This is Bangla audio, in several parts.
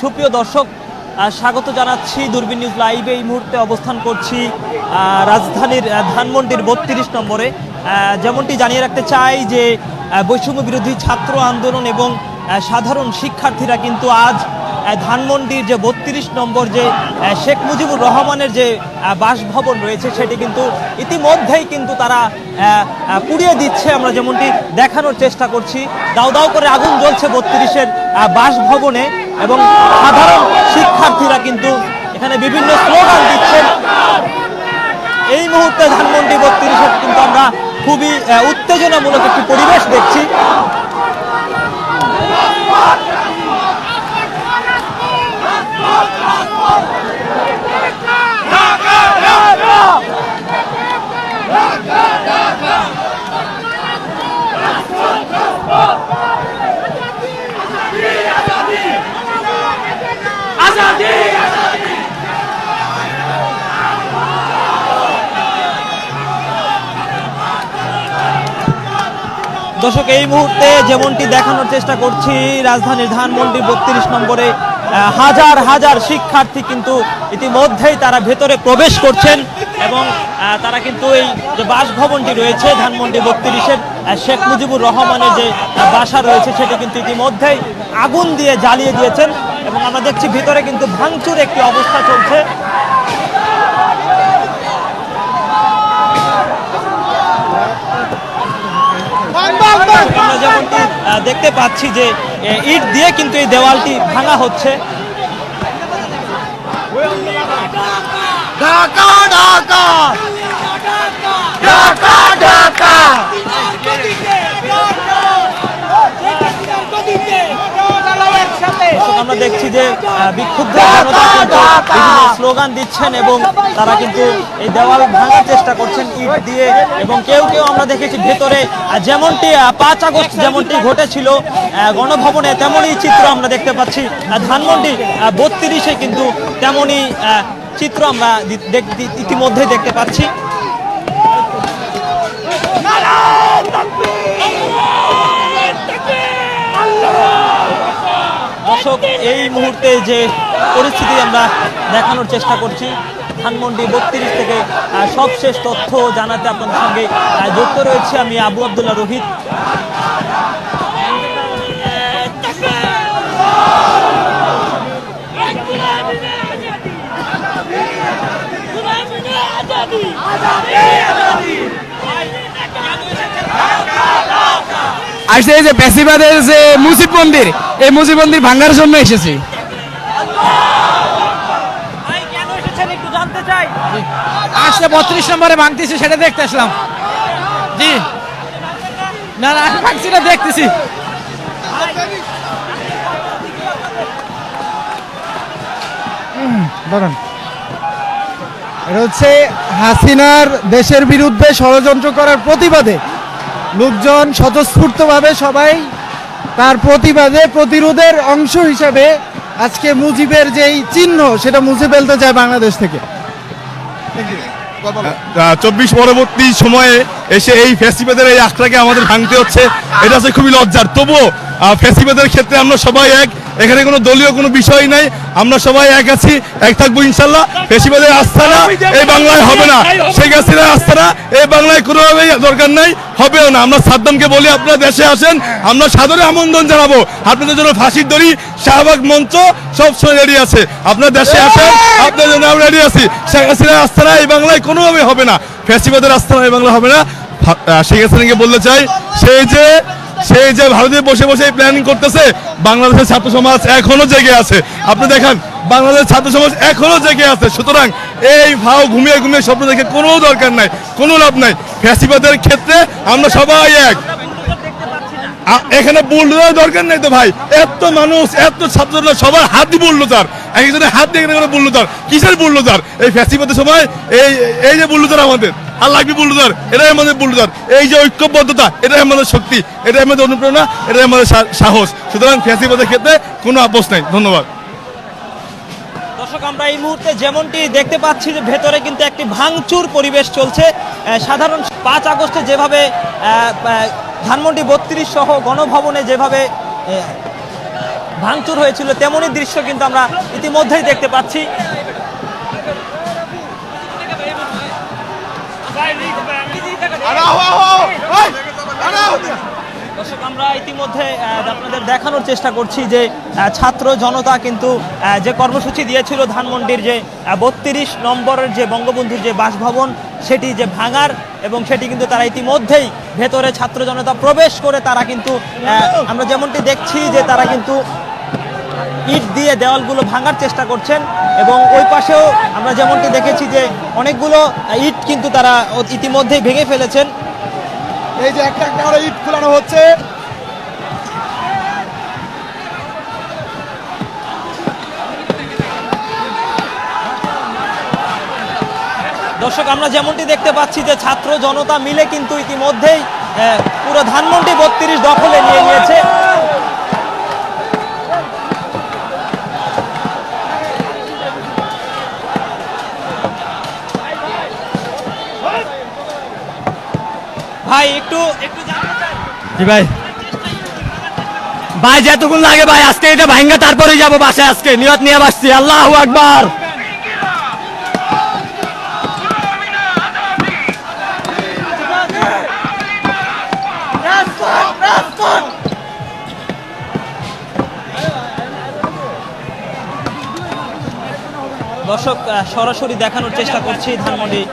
সুপ্রিয় দর্শক স্বাগত জানাচ্ছি দূরবীন নিউজ লাইভে। এই মুহূর্তে অবস্থান করছি রাজধানীর ধানমন্ডির বত্রিশ নম্বরে। যেমনটি জানিয়ে রাখতে চাই যে বৈষম্য বিরোধী ছাত্র আন্দোলন এবং সাধারণ শিক্ষার্থীরা কিন্তু আজ ধানমন্ডির যে বত্রিশ নম্বর যে শেখ মুজিবুর রহমানের যে বাসভবন রয়েছে, সেটি কিন্তু ইতিমধ্যেই কিন্তু তারা পুড়িয়ে দিচ্ছে। আমরা যেমনটি দেখানোর চেষ্টা করছি দাউ দাউ করে আগুন জ্বলছে বত্রিশের বাসভবনে এবং সাধারণ শিক্ষার্থীরা কিন্তু এখানে বিভিন্ন স্লোগান দিচ্ছেন। এই মুহূর্তে ধানমন্ডি বত্রিশে কিন্তু আমরা খুবই উত্তেজনামূলক একটি পরিবেশ দেখছি। দর্শক, এই মুহূর্তে যেমনটি দেখানোর চেষ্টা করছি, রাজধানীর ধানমন্ডি বত্রিশ নম্বরে হাজার হাজার শিক্ষার্থী কিন্তু ইতিমধ্যেই তারা ভেতরে প্রবেশ করছেন এবং তারা কিন্তু এই যে বাসভবনটি রয়েছে, ধানমন্ডি বত্রিশের শেখ মুজিবুর রহমানের যে বাসা রয়েছে, সেটি কিন্তু ইতিমধ্যেই আগুন দিয়ে জ্বালিয়ে দিয়েছেন এবং আমরা দেখছি ভিতরে কিন্তু ভাঙচুর একটি অবস্থা চলছে আমরা যেমনটি আহ, দেখতে পাচ্ছি যে ইট দিয়ে কিন্তু এই দেওয়ালটি ভাঙা হচ্ছে। ঢাকা ঢাকা ঢাকা দেখছি যে বিক্ষুব্ধ স্লোগান দিচ্ছেন এবং তারা কিন্তু এই দেওয়াল ভাঙার চেষ্টা করছেন ইট দিয়ে এবং কেউ কেউ আমরা দেখেছি ভেতরে যেমনটি পাঁচ আগস্ট যেমনটি ঘটেছিল গণভবনে তেমনই চিত্র আমরা দেখতে পাচ্ছি। ধানমন্ডি বত্রিশে কিন্তু তেমনই চিত্র আমরা ইতিমধ্যেই দেখতে পাচ্ছি। দর্শক, এই মুহূর্তে যে পরিস্থিতি আমরা দেখানোর চেষ্টা করছি, ধানমন্ডি বত্রিশ থেকে সবশেষ তথ্য জানাতে আপনাদের সঙ্গে যুক্ত রয়েছে আমি আবু আবদুল্লাহ রোহিত। আসছে এই যে বেসিবাদের যে মুজিব মন্দির এই মুজিব মন্দির ভাঙ্গার জন্য এসেছি। আসতে বত্রিশ নম্বরে ভাঙতেছি সেটা দেখতে আসলাম। জি। না না ভাঙছি না দেখতেছি। দাঁড়ান। এটা হচ্ছে হাসিনার দেশের বিরুদ্ধে ষড়যন্ত্র করার প্রতিবাদে লোকজন স্বতঃস্ফূর্তভাবে সবাই তার প্রতিবাদে, প্রতিরোধের অংশ হিসাবে আজকে মুজিবের যেই চিহ্ন, সেটা মুছে ফেলতে চায় বাংলাদেশ থেকে। চব্বিশ পরবর্তী সময়ে এসে এই ফেস্টিভ্যালের এই আখড়াকে আমাদের ভাঙতে হচ্ছে, এটা হচ্ছে খুবই লজ্জার। তবুও ফেস্টিভ্যালের ক্ষেত্রে আমরা সবাই এক এখানে কোনো দলীয় কোনো বিষয় নাই। আমরা সবাই এক আছি, এক থাকব ইনশাল্লাহ। ফেস্টিভ্যালের আস্থানা এই বাংলায় হবে না। শেখ হাসিনার আস্থানা এই বাংলায় কোনোভাবেই দরকার নাই, হবেও না। আমরা সাদ্দামকে বলি, আপনারা দেশে আসেন, আমরা সাদরে আমন্ত্রণ জানাব। আপনাদের জন্য ফাঁসির দড়ি, শাহবাগ মঞ্চ, সব সময় রেডি আছে। আপনার দেশে আসেন আপনার জন্য আমরা রেডি আছি। শেখ হাসিনার আস্থানা এই বাংলায় কোনোভাবে হবে না। ফেসিবাদের আস্থানা এই বাংলা হবে না। শেখ হাসিনাকে বলতে চাই, সেই যে সেই যে ভারতে বসে বসে প্ল্যানিং করতেছে, বাংলাদেশের ছাত্র সমাজ এখনও জেগে আছে। আপনি দেখেন, বাংলাদেশের ছাত্র সমাজ এখনও জেগে আছে। সুতরাং এই ভাও ঘুমিয়ে ঘুমিয়ে স্বপ্ন দেখে কোনো দরকার নাই, কোনো লাভ নাই। ফ্যাসিবাদের ক্ষেত্রে আমরা সবাই এক। এখানে বুলডোজার দরকার নেই তো ভাই? এত মানুষ, এত ছাত্ররা সবার হাত দিয়ে বুলডোজার। একজনের হাত দিয়ে এখানে বুলডোজার। কিসের বুলডোজার? এই ফ্যাসিবাদের সময় এই এই যে বুলডোজার আমাদের। আর লাগবে বুলডোজার, এটাই আমাদের বুলডোজার। এই যে ঐক্যবদ্ধতা, এটাই আমাদের শক্তি, এটাই আমাদের অনুপ্রেরণা, এটাই আমাদের সাহস। সুতরাং ফ্যাসিবাদের ক্ষেত্রে কোনো আপোষ নাই। ধন্যবাদ। দর্শক, আমরা এই মুহূর্তে যেমনটি দেখতে পাচ্ছি যে ভেতরে কিন্তু একটি ভাঙচুর পরিবেশ চলছে। সাধারণ পাঁচ আগস্টে যেভাবে ধানমন্ডি বত্রিশ সহ গণভবনে যেভাবে ভাঙচুর হয়েছিল, তেমনই দৃশ্য কিন্তু আমরা ইতিমধ্যেই দেখতে পাচ্ছি। দর্শক, আমরা ইতিমধ্যে আপনাদের দেখানোর চেষ্টা করছি যে ছাত্র জনতা কিন্তু যে কর্মসূচি দিয়েছিল ধানমন্ডির যে বত্রিশ নম্বরের যে বঙ্গবন্ধুর যে বাসভবন, সেটি যে ভাঙার এবং সেটি কিন্তু তারা ইতিমধ্যেই ভেতরে ছাত্র জনতা প্রবেশ করে, তারা কিন্তু আমরা যেমনটি দেখছি যে তারা কিন্তু ইট দিয়ে দেওয়ালগুলো ভাঙার চেষ্টা করছেন এবং ওই পাশেও আমরা যেমনটি দেখেছি যে অনেকগুলো ইট কিন্তু তারা ইতিমধ্যেই ভেঙে ফেলেছেন। এই যে একটা একটা করে ইট খোলানো হচ্ছে। দর্শক আমরা যেমনটি দেখতে পাচ্ছি যে ছাত্র জনতা মিলে কিন্তু ইতিমধ্যেই পুরো ধানমন্ডি বত্রিশ দখলে নিয়ে নিয়েছে। ভাই, একটু জি ভাই। ভাই লাগে ভাই, আজকে এটা ভাঙ্গা তারপরে যাব বাসায় আজকে। নিয়ত নিয়ে বাসছি। আল্লাহ আকবার। দর্শক সরাসরি দেখানোর চেষ্টা করছি ধানমন্ডি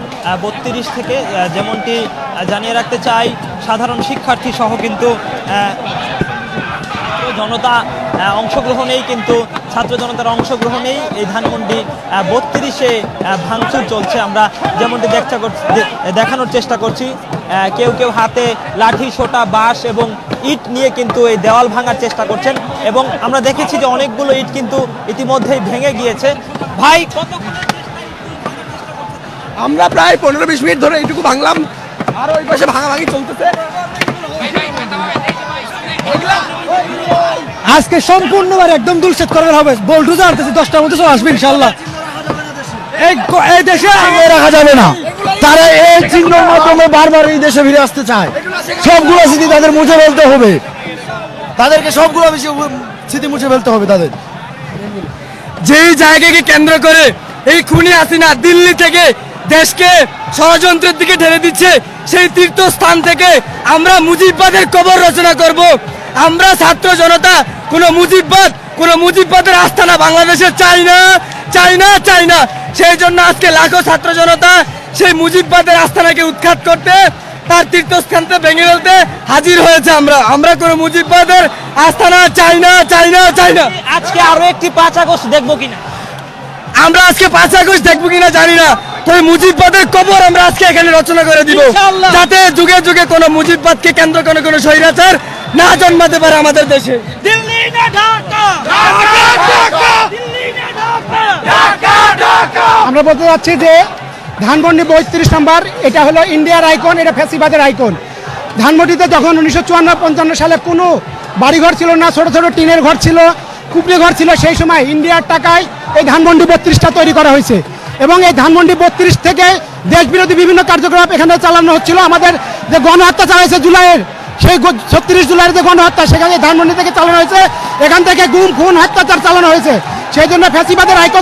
বত্রিশ থেকে যেমনটি জানিয়ে রাখতে চাই, সাধারণ শিক্ষার্থী সহ কিন্তু জনতা অংশগ্রহণেই কিন্তু, ছাত্র জনতার অংশগ্রহণেই এই ধানমন্ডি বত্রিশে ভাঙচুর চলছে। আমরা যেমনটি করছি- দেখানোর চেষ্টা করছি কেউ কেউ হাতে লাঠি, সোটা, বাঁশ এবং ইট নিয়ে কিন্তু এই দেওয়াল ভাঙার চেষ্টা করছেন। এবং আমরা দেখেছি যে অনেকগুলো ইট কিন্তু ইতিমধ্যেই ভেঙে গিয়েছে। ভাই আমরা প্রায় পনেরো বিশ মিনিট ধরে এইটুকু ভাঙলাম আর ওই পাশে ভাঙাভাঙি চলতেছে। আজকে সম্পূর্ণবার একদম দুলসেট করবে হবে। বল্টুজা আনতেছি দশটার মধ্যে সব আসবে ইনশাল্লাহ এই দেশে আগে রাখা যাবে না। তারা এই চিহ্নের মাধ্যমে বারবার এই দেশে ফিরে আসতে চায়। সবগুলো স্মৃতি তাদের মুছে ফেলতে হবে। তাদেরকে সবগুলো বেশি স্মৃতি মুছে ফেলতে হবে তাদের। যেই জায়গাকে কেন্দ্র করে এই খুনি হাসিনা দিল্লি থেকে দেশকে ষড়যন্ত্রের দিকে ঢেলে দিচ্ছে, সেই তীর্থস্থান থেকে আমরা মুজিববাদের কবর রচনা করব। আমরা ছাত্র জনতা, কোনো মুজিববাদ, কোনো মুজিববাদের আস্থানা বাংলাদেশে চাই না চাই না চাই না। সেই জন্য আজকে লাখো ছাত্র জনতা সেই মুজিববাদের আস্থানাকে উৎখাত করতে তার তীর্থস্থানতে ভেঙে ফেলতে হাজির হয়েছে আমরা। আমরা কোনো মুজিববাদের আস্থানা চাই না চাই না চাই না। আজকে আরও একটি পাঁচ আগস্ট দেখব কিনা? আমরা আজকে পাঁচ আগস্ট দেখব কিনা জানি না। তবে মুজিববাদের কবর আমরা আজকে এখানে রচনা করে দিব। ইনশাআল্লাহ। যাতে যুগে যুগে কোনো মুজিববাদকে কেন্দ্র করে কোনো স্বৈরাচার না জন্মাতে পারে আমাদের দেশে। দিল্লি না ঢাকা। দিল্লি ঢাকা। আমরা বলতে চাচ্ছি যে ধানমন্ডি বত্রিশ নম্বর, এটা হলো ইন্ডিয়ার আইকন, এটা ফ্যাসিবাদের আইকন। ধানমন্ডিতে যখন উনিশশো চুয়ান্ন, পঞ্চান্ন সালে কোনো বাড়িঘর ছিল না, ছোট ছোট টিনের ঘর ছিল, কুপড়ে ঘর ছিল, সেই সময় ইন্ডিয়ার টাকায় এই ধানমন্ডি বত্রিশটা তৈরি করা হয়েছে। এবং এই ধানমন্ডি বত্রিশ থেকে দেশবিরোধী বিভিন্ন কার্যকলাপ এখানে চালানো হচ্ছিল। আমাদের যে গণহত্যা চালাইছে জুলাইয়ের, সেই ছত্রিশ জুলাইয়ের যে গণহত্যা, সেখানে ধানমন্ডি থেকে চালানো হয়েছে। এখান থেকে গুম, খুন অত্যাচার চালানো হয়েছে। সেই জন্য ফ্যাসিবাদের আইকন